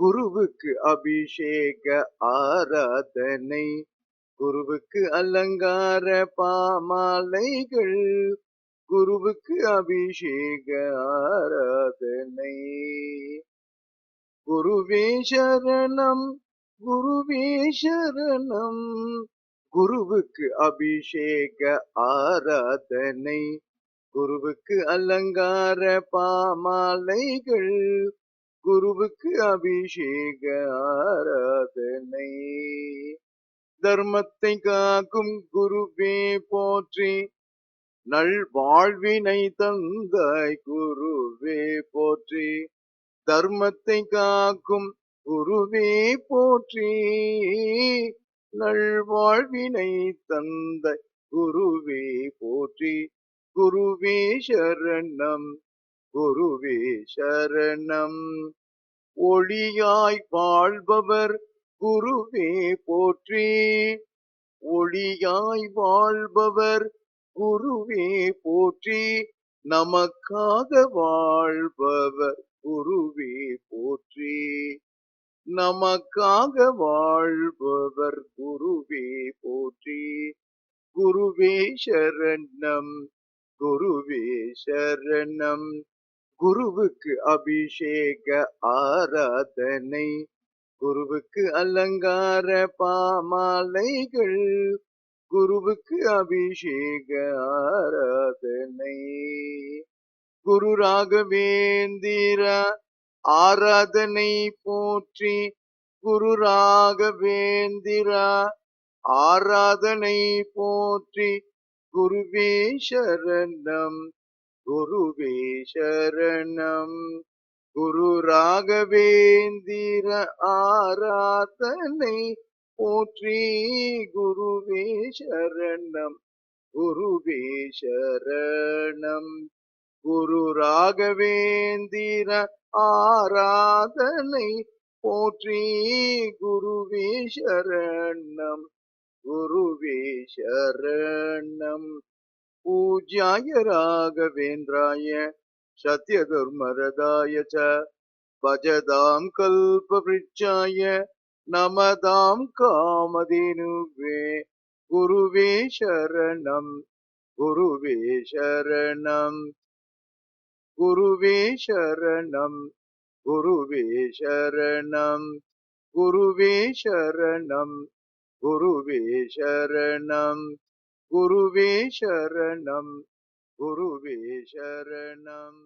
குருவுக்கு அபிஷேக ஆராதனை. குருவுக்கு அலங்கார பாமாலைகள். குருவுக்கு அபிஷேக ஆராதனை. குருவே சரணம் குருவே சரணம். குருவுக்கு அபிஷேக ஆராதனை. குருவுக்கு அலங்கார பாமாலைகள். குருவுக்கு அபிஷேக ஆராதனை. தர்மத்தை காக்கும் குருவே போற்றி நல் வாழ்வினை தந்தாய் குருவே போற்றி. தர்மத்தை காக்கும் குருவே போற்றி நல் வாழ்வினை தந்த குருவே போற்றி. குருவே சரணம் குருவே சரணம். ஒளியாய் வாழ்பவர் குருவே போற்றி. ஒளியாய் வாழ்பவர் குருவே போற்றி. நமக்காக வாழ்பவர் குருவே போற்றி. நமக்காக வாழ்பவர் குருவே போற்றி. குருவே சரணம். குருவே சரணம். குருவுக்கு அபிஷேக ஆராதனை. குருவுக்கு அலங்கார பாமாலைகள். குருவுக்கு அபிஷேக ஆராதனை. குரு ராகவேந்திர ஆராதனை போற்றி. குரு ராகவேந்திர ஆராதனை போற்றி. குருவே சரணம். குருவே சரணம். குரு ராகவேந்திர ஆராதனை போற்றி குருவே சரணம். குருவே சரணம். குரு ராகவேந்திர ஆராதனை போற்றி குருவே சரணம். குருவே சரணம். पूज्याय राघवेन्द्राय सत्यधर्मरदाय च भजदां कल्पवृक्षाय नमदां कामधेनुवे गुरुवे शरणं गुरुवे शरणं गुरुवे शरणं गुरुवे शरणं गुरुवे शरणं गुरुवे शरणं குருவே சரணம் குருவே சரணம்.